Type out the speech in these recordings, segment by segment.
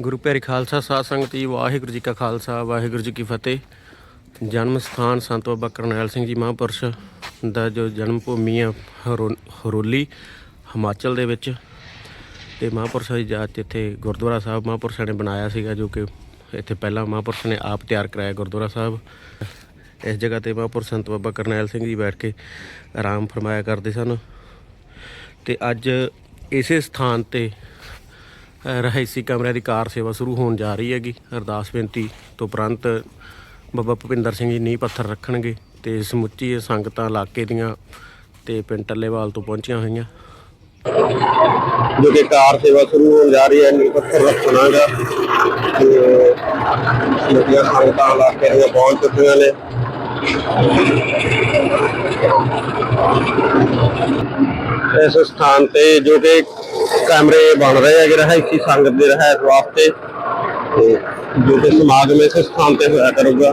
ਗੁਰੂ ਪਿਆਰੀ ਖਾਲਸਾ, ਸਾਧ ਸੰਗਤ ਜੀ, ਵਾਹਿਗੁਰੂ ਜੀ ਕਾ ਖਾਲਸਾ, ਵਾਹਿਗੁਰੂ ਜੀ ਕੀ ਫਤਿਹ। ਜਨਮ ਸਥਾਨ ਸੰਤ ਬਾਬਾ ਕਰਨੈਲ ਸਿੰਘ ਜੀ ਮਹਾਂਪੁਰਸ਼ ਦਾ ਜੋ ਜਨਮ ਭੂਮੀ ਆ, ਹਰੋ- ਹਰੋਲੀ, ਹਿਮਾਚਲ ਦੇ ਵਿੱਚ। ਤੇ ਮਹਾਂਪੁਰਸ਼ਾਂ ਦੀ ਯਾਦ 'ਚ ਇੱਥੇ ਗੁਰਦੁਆਰਾ ਸਾਹਿਬ ਮਹਾਂਪੁਰਸ਼ਾਂ ਨੇ ਬਣਾਇਆ ਸੀਗਾ, ਜੋ ਕਿ ਇੱਥੇ ਪਹਿਲਾਂ ਮਹਾਂਪੁਰਸ਼ ਨੇ ਆਪ ਤਿਆਰ ਕਰਾਇਆ ਗੁਰਦੁਆਰਾ ਸਾਹਿਬ। ਇਸ ਜਗ੍ਹਾ ਤੇ ਮਹਾਂਪੁਰਸ਼ ਸੰਤ ਬਾਬਾ ਕਰਨੈਲ ਸਿੰਘ ਜੀ ਬੈਠ ਕੇ ਆਰਾਮ ਫਰਮਾਇਆ ਕਰਦੇ ਸਨ। ਤੇ ਅੱਜ ਇਸੇ ਸਥਾਨ ਤੇ ਰਹਾਇਸ਼ੀ ਕਮਰਿਆਂ ਦੀ ਕਾਰ ਸੇਵਾ ਸ਼ੁਰੂ ਹੋਣ ਜਾ ਰਹੀ ਹੈਗੀ। ਅਰਦਾਸ ਬੇਨਤੀ ਤੋਂ ਉਪਰੰਤ ਬਾਬਾ ਭੁਪਿੰਦਰ ਸਿੰਘ ਜੀ ਨੀਂਹ ਪੱਥਰ ਰੱਖਣਗੇ ਤੇ ਸਮੁੱਚੀ ਸੰਗਤਾਂ ਇਲਾਕੇ ਦੀਆਂ ਤੇ ਪਿੰਡ ਟੱਲੇਵਾਲ ਤੋਂ ਪਹੁੰਚੀਆਂ ਹੋਈਆਂ। ਜੋ ਕਿ ਕਾਰ ਸੇਵਾ ਸ਼ੁਰੂ ਹੋਣ ਜਾ ਰਹੀ ਹੈ, ਨੀਂਹ ਪੱਥਰ ਰੱਖਣਾਗਾ। ਤੇ ਲੋਕੀਆਂ ਸੰਗਤਾਂ ਇਲਾਕੇ ਦੀਆਂ ਪਹੁੰਚ ਚੁੱਕੀਆਂ ਨੇ। ਇਸ ਸਥਾਨ ਤੇ ਜੋ ਕਿ कैमरे बन रहे हैं रहा इसी संगत दे है वास्ते तो जो कि समाज में इस स्थान पर होया करूँगा।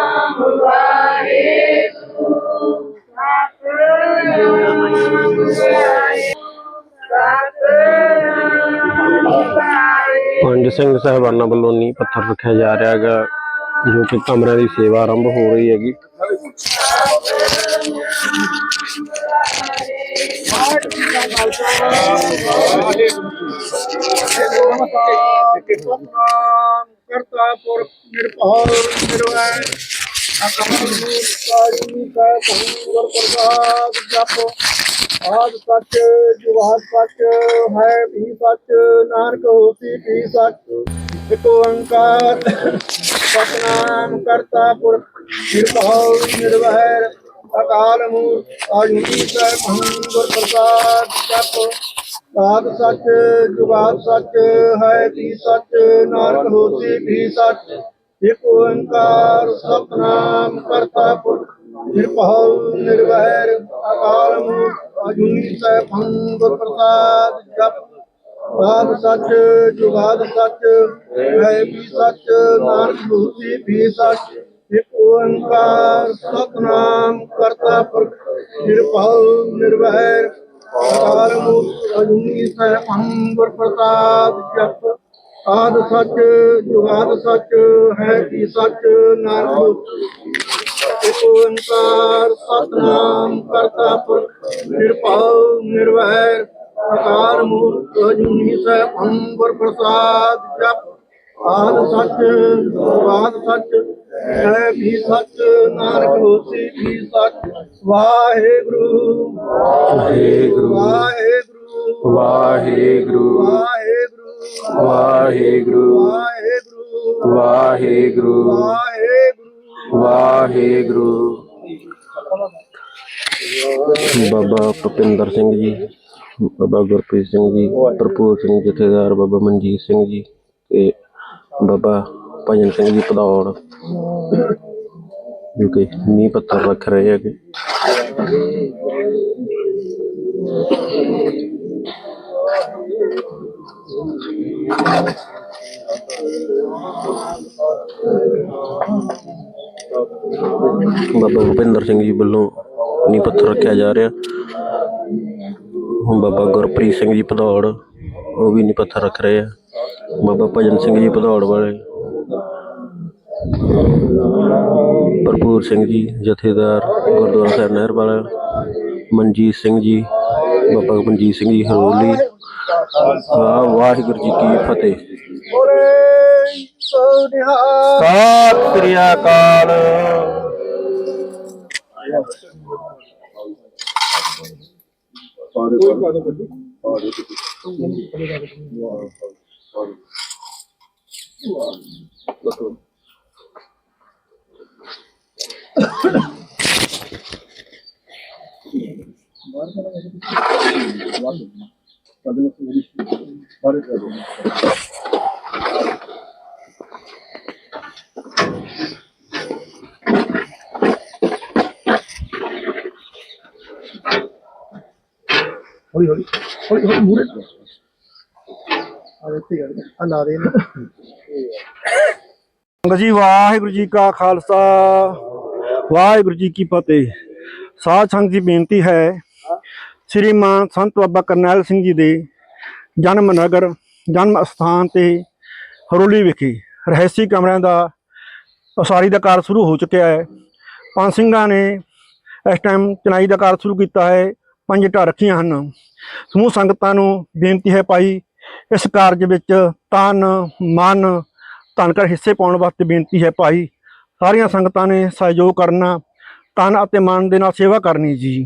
ਸਿੰਘ ਸਾਹਿਬਾਨਾਂ ਵੱਲੋਂ ਨੀਂਹ ਪੱਥਰ ਰੱਖਿਆ ਜਾ ਰਿਹਾ ਹੈਗਾ, ਜੋ ਕਿ ਕਮਰਿਆਂ ਦੀ ਸੇਵਾ ਆਰੰਭ ਹੋ ਰਹੀ ਹੈਗੀ। ਕਰਤਾਪੁਰ ਨਿਰਭਉ ਨਿਰਵੈਰ अकाली का भूगोल प्रसाद जप आज सच जुवार सच है भी सच नानक होती भी सच एक ओंकार सतनाम करता पुरख निर्भव निर्भय अकाल मूर्त आयुषी का भूगोल प्रसाद जप ਸਾਧ ਸੱਚ ਜੁਗਾਦ ਸੱਚ ਹੈ ਵੀ ਸੱਚ ਨਾਨਕ ਹੋਸੀ ਵੀ ਸੱਚ ਇਕ ਓੰਕਾਰ ਸਤਨਾਮ ਕਰਤਾ ਪੁਰਖ, ਨਿਰਭਉ, ਨਿਰਵੈਰ, ਅਕਾਲ ਮੂਰਤ ਅਜੂਨੀ ਸੈਭੰ ਗੁਰ ਪ੍ਰਸਾਦ ਜਪ। ਆਦ ਸੱਚ, ਜੁਗਾਦ ਸੱਚ, ਹੈ ਵੀ ਸੱਚ, ਨਾਨਕ ਹੋਸੀ ਵੀ ਸੱਚ। ਇਕ ਓੰਕਾਰ ਸਤਨਾਮ ਕਰਤਾ ਪੁਰਖ, ਨਿਰਭਉ, ਨਿਰਵੈਰ, ਅਕਾਲ ਮੂਰਤ ਅਜੂਨੀ ਸੈਭੰ ਗੁਰ ਪ੍ਰਸਾਦ ਜਪ। ਆਦ ਸੱਚ ਜੁਗਾਦ ਸੱਚ ਹੈ ਕੀ ਸੱਚ ਨਾਨਕ ਇਕ ਓੰਕਾਰ ਸਤਨਾਮ ਕਰਤਾ ਪੁਰਖ ਨਿਰਭਉ ਨਿਰਵੈਰ ਅਕਾਲ ਮੂਰਤ ਅਜੂਨੀ ਸੈਭੰ ਗੁਰ ਪ੍ਰਸਾਦ ਜਪ। ਆਦ ਸੱਚ ਜੁਗਾਦ ਸੱਚ ਹੈ ਵੀ ਸੱਚ ਨਾਨਕ ਹੋਸੀ ਵੀ ਸੱਚ। ਵਾਹਿਗੁਰੂ। ਵਾਹਿਗੁਰੂ। ਵਾਹਿਗੁਰੂ। ਵਾਹਿਗੁਰੂ। ਵਾਹਿਗੁਰੂ। ਵਾਹਿਗੁਰੂ। ਵਾਹਿਗੁਰੂ। ਵਾਹਿਗੁਰੂ। ਵਾਹਿਗੁਰੂ। ਵਾਹਿਗੁਰੂ ਬਾਬਾ ਭੁਪਿੰਦਰ ਸਿੰਘ ਜੀ ਬਾਬਾ ਗੁਰਪ੍ਰੀਤ ਸਿੰਘ ਜੀ ਭਰਪੂਰ ਸਿੰਘ ਜਥੇਦਾਰ ਬਾਬਾ ਮਨਜੀਤ ਸਿੰਘ ਜੀ ਤੇ ਬਾਬਾ ਭਜਨ ਸਿੰਘ ਜੀ ਪਧੌੜ ਜੋ ਕਿ ਨੀਂਹ ਪੱਥਰ ਰੱਖ ਰਹੇ ਹੈਗੇ। ਬਾਬਾ ਭੁਪਿੰਦਰ ਸਿੰਘ ਜੀ ਵੱਲੋਂ ਨੀਂਹ ਪੱਥਰ ਰੱਖਿਆ ਜਾ ਰਿਹਾ। ਹੁਣ ਬਾਬਾ ਗੁਰਪ੍ਰੀਤ ਸਿੰਘ ਜੀ ਭਦੌੜ, ਉਹ ਵੀ ਨੀਂਹ ਪੱਥਰ ਰੱਖ ਰਹੇ ਆ। ਬਾਬਾ ਭਜਨ ਸਿੰਘ ਜੀ ਭਦੌੜ ਵਾਲੇ, ਭਰਪੂਰ ਸਿੰਘ ਜੀ, ਜਥੇਦਾਰ ਗੁਰਦੁਆਰਾ ਸਾਹਿਬ ਨਹਿਰ ਵਾਲਾ, ਮਨਜੀਤ ਸਿੰਘ ਜੀ, ਬਾਬਾ ਮਨਜੀਤ ਸਿੰਘ ਜੀ, ਹਰੋਲੀ ਵਾਹ ਵਾਹਿਗੁਰੂ ਜੀ ਕੀ ਫਤਿਹ ਸਤਿ ਸ੍ਰੀ ਅਕਾਲ ਹੌਲੀ ਹੌਲੀ ਹੌਲੀ ਹੌਲੀ ਮੂਰੇ ਆ ਇੱਥੇ ਕਰ ਆ ਲਾ ਦੇ ਇਹਨੂੰ ਸੰਗਤ ਜੀ, ਵਾਹਿਗੁਰੂ ਜੀ ਕਾ ਖਾਲਸਾ, ਵਾਹਿਗੁਰੂ ਜੀ ਕੀ ਫਤਿਹ। ਸਾਧ ਸੰਗਤ ਦੀ ਬੇਨਤੀ ਹੈ ਸ਼੍ਰੀ ਮਾਨ ਸੰਤ ਬਾਬਾ ਕਰਨੈਲ ਸਿੰਘ ਜੀ ਦੇ ਜਨਮ ਨਗਰ, ਜਨਮ ਸਥਾਨ ਤੇ ਹਰੋਲੀ ਵਿਖੇ ਰਹਿਸੀ ਕਮਰਿਆਂ ਦਾ ਉਸਾਰੀ ਦਾ ਕਾਰਜ ਸ਼ੁਰੂ ਹੋ ਚੁੱਕਿਆ ਹੈ। ਪੰਜ ਸਿੰਘਾਂ ਨੇ ਇਸ ਟਾਈਮ ਚਨਾਈ ਦਾ ਕਾਰ ਸ਼ੁਰੂ ਕੀਤਾ ਹੈ। ਪੰਜ ਢਾਂ ਰੱਖੀਆਂ ਹਨ। ਸਮੂਹ ਸੰਗਤਾਂ ਨੂੰ ਬੇਨਤੀ ਹੈ ਭਾਈ, ਇਸ ਕਾਰਜ ਵਿੱਚ ਤਨ, ਮਨ, ਧਨ ਕਰ ਹਿੱਸੇ ਪਾਉਣ ਵਾਸਤੇ ਬੇਨਤੀ ਹੈ ਭਾਈ। ਸਾਰੀਆਂ ਸੰਗਤਾਂ ਨੇ ਸਹਿਯੋਗ ਕਰਨਾ, ਤਨ ਅਤੇ ਮਨ ਦੇ ਨਾਲ ਸੇਵਾ ਕਰਨੀ ਜੀ।